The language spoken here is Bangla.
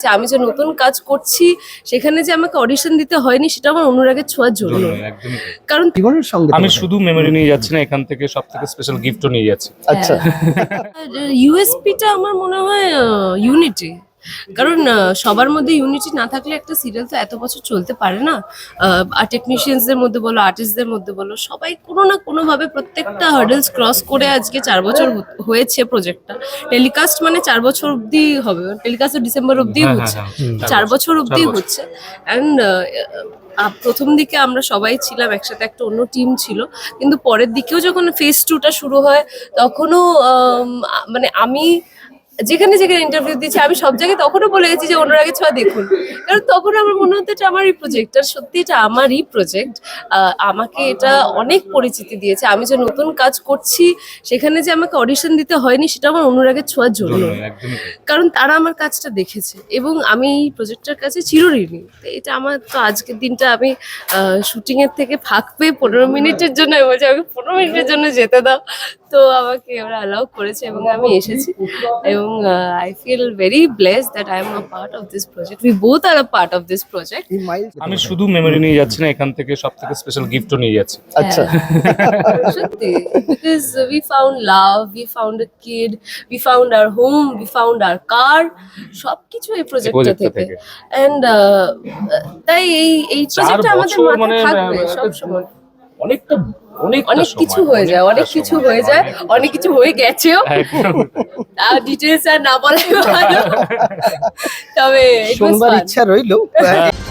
যে আমি যে নতুন কাজ করছি সেখানে যে আমাকে অডিশন দিতে হয়নি সেটা আমার অনুরাগের ছোঁয়ার জন্য। কারণ জীবনের সঙ্গে আমি শুধু মেমোরি নিয়ে যাচ্ছি না এখান থেকে সব থেকে স্পেশাল গিফটও নিয়ে যাচ্ছি। আচ্ছা। ইউএসপিটা আমার মনে হয় ইউনিটি কারণ সবার মধ্যে ইউনিটি না থাকলে একটা সিরিয়াল তো এত বছর চলতে পারে না। আর টেকনিশিয়ানসদের মধ্যে বলো আর্টিস্টদের মধ্যে বলো সবাই কোনো না কোনোভাবে প্রত্যেকটা হার্ডেলস ক্রস করে আজকে চার বছর হয়েছে প্রজেক্টটা টেলিকাস্ট মানে চার বছর অবধি হবে টেলিকাস্ট ডিসেম্বর অবধি হচ্ছে। হ্যাঁ, হ্যাঁ, চার বছর অবধি হচ্ছে। অ্যান্ড প্রথম দিকে আমরা সবাই ছিলাম একসাথে একটা অন্য টিম ছিল। কিন্তু পরের দিকেও যখন ফেজ টুটা শুরু হয় তখনও মানে আমি যেখানে যেখানে ইন্টারভিউ দিচ্ছি আমি সব জায়গায় তখনও বলে গেছি যে অনুরাগের ছোঁয়া দেখুন। কারণ তখন আমার মনে হতো এটা আমারই প্রজেক্ট আর সত্যি এটা আমারই প্রজেক্ট আমাকে এটা অনেক পরিচিতি দিয়েছে। আমি যে নতুন কাজ করছি সেখানে যে আমাকে অডিশন দিতে হয়নি সেটা আমার অনুরাগের ছোঁয়ার জন্য। কারণ তারা আমার কাজটা দেখেছে এবং আমি এই প্রজেক্টটার কাছে চিরঋণী। তো এটা আমার তো আজকের দিনটা আমি শুটিং এর থেকে ফাঁক পেয়ে পনেরো মিনিটের জন্য আমি বলছি আমাকে পনেরো মিনিটের জন্য যেতে দাও। তো আমাকে ওরা অ্যালাউ করেছে এবং আমি এসেছি এবং I feel very bless that I am a part of this project we both are a part of this project আমি শুধু মেমোরি নিয়ে যাচ্ছি না এখান থেকে সব থেকে স্পেশাল গিফটও নিয়ে যাচ্ছি। আচ্ছা। সত্যি because we found love we found a kid we found our home we found our car সবকিছু এই প্রজেক্টটা থেকে। এন্ড তাই এই এই প্রজেক্টটা আমাদের মাথায় মানে থাকবে আহ, সব সময়। অনেকটা অনেক অনেক কিছু হয়ে যায় অনেক কিছু হয়ে যায় অনেক কিছু হয়ে গেছেও। ডিটেলস আর না বলাই ভালো। তবে সোমবার ইচ্ছা রইল।